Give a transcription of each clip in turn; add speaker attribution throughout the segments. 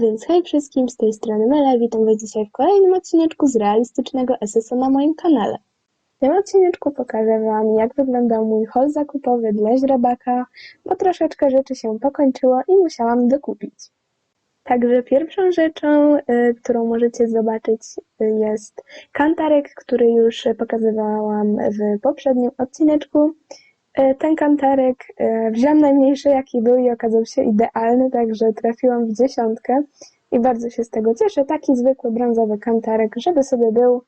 Speaker 1: Więc hej wszystkim, z tej strony Mele, witam was dzisiaj w kolejnym odcineczku z realistycznego SSO na moim kanale. W tym odcineczku pokażę wam, jak wyglądał mój haul zakupowy dla źrebaka, bo troszeczkę rzeczy się pokończyło i musiałam dokupić. Także pierwszą rzeczą, y, którą możecie zobaczyć y, jest kantarek, który już pokazywałam w poprzednim odcineczku. Y, Ten kantarek y, wziąłem najmniejszy jaki był i okazał się idealny, także trafiłam w dziesiątkę i bardzo się z tego cieszę. Taki zwykły brązowy kantarek, żeby sobie był.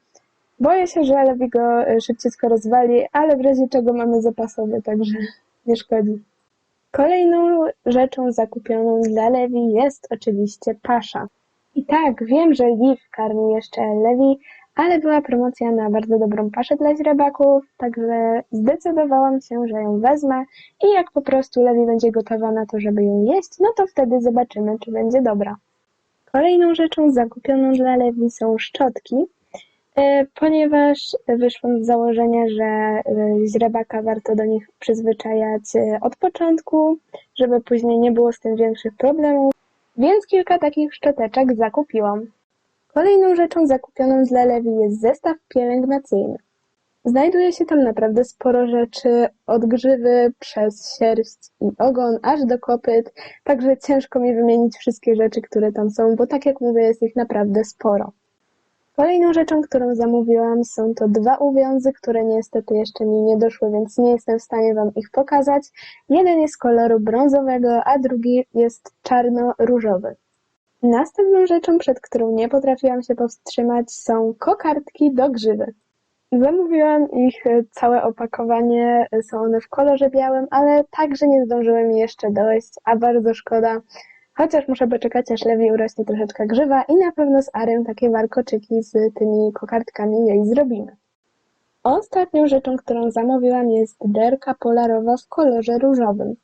Speaker 1: Boję się, że Lewi go y, szybciutko rozwali, ale w razie czego mamy zapasowy, także nie szkodzi. Kolejną rzeczą zakupioną dla Lewi jest oczywiście pasza. I tak, wiem, że Liv karmi jeszcze Lewi, ale była promocja na bardzo dobrą paszę dla źrebaków, także zdecydowałam się, że ją wezmę i jak po prostu Lewi będzie gotowa na to, żeby ją jeść, no to wtedy zobaczymy, czy będzie dobra. Kolejną rzeczą zakupioną dla Lewi są szczotki, e, ponieważ wyszłam z założenia, że e, źrebaka warto do nich przyzwyczajać e, od początku, żeby później nie było z tym większych problemów, więc kilka takich szczoteczek zakupiłam. Kolejną rzeczą zakupioną dla Lewi jest zestaw pielęgnacyjny. Znajduje się tam naprawdę sporo rzeczy, od grzywy przez sierść i ogon, aż do kopyt, także ciężko mi wymienić wszystkie rzeczy, które tam są, bo tak jak mówię, jest ich naprawdę sporo. Kolejną rzeczą, którą zamówiłam, są to dwa uwiązy, które niestety jeszcze mi nie doszły, więc nie jestem w stanie Wam ich pokazać. Jeden jest koloru brązowego, a drugi jest czarno-różowy. Następną rzeczą, przed którą nie potrafiłam się powstrzymać, są kokardki do grzywy. Zamówiłam ich e, całe opakowanie, e, są one w kolorze białym, ale także nie zdążyły mi jeszcze dojść, a bardzo szkoda. Chociaż muszę poczekać, aż lewiej urośnie troszeczkę grzywa i na pewno z Arym takie warkoczyki z tymi kokardkami jej zrobimy. Ostatnią rzeczą, którą zamówiłam jest derka polarowa w kolorze różowym.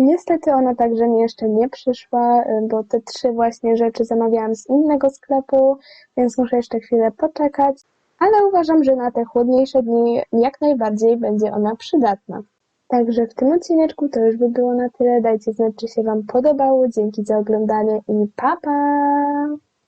Speaker 1: Niestety ona także mi jeszcze nie przyszła, y, bo te trzy właśnie rzeczy zamawiałam z innego sklepu, więc muszę jeszcze chwilę poczekać, ale uważam, że na te chłodniejsze dni jak najbardziej będzie ona przydatna. Także w tym odcineczku to już by było na tyle. Dajcie znać, czy się Wam podobało. Dzięki za oglądanie i pa pa!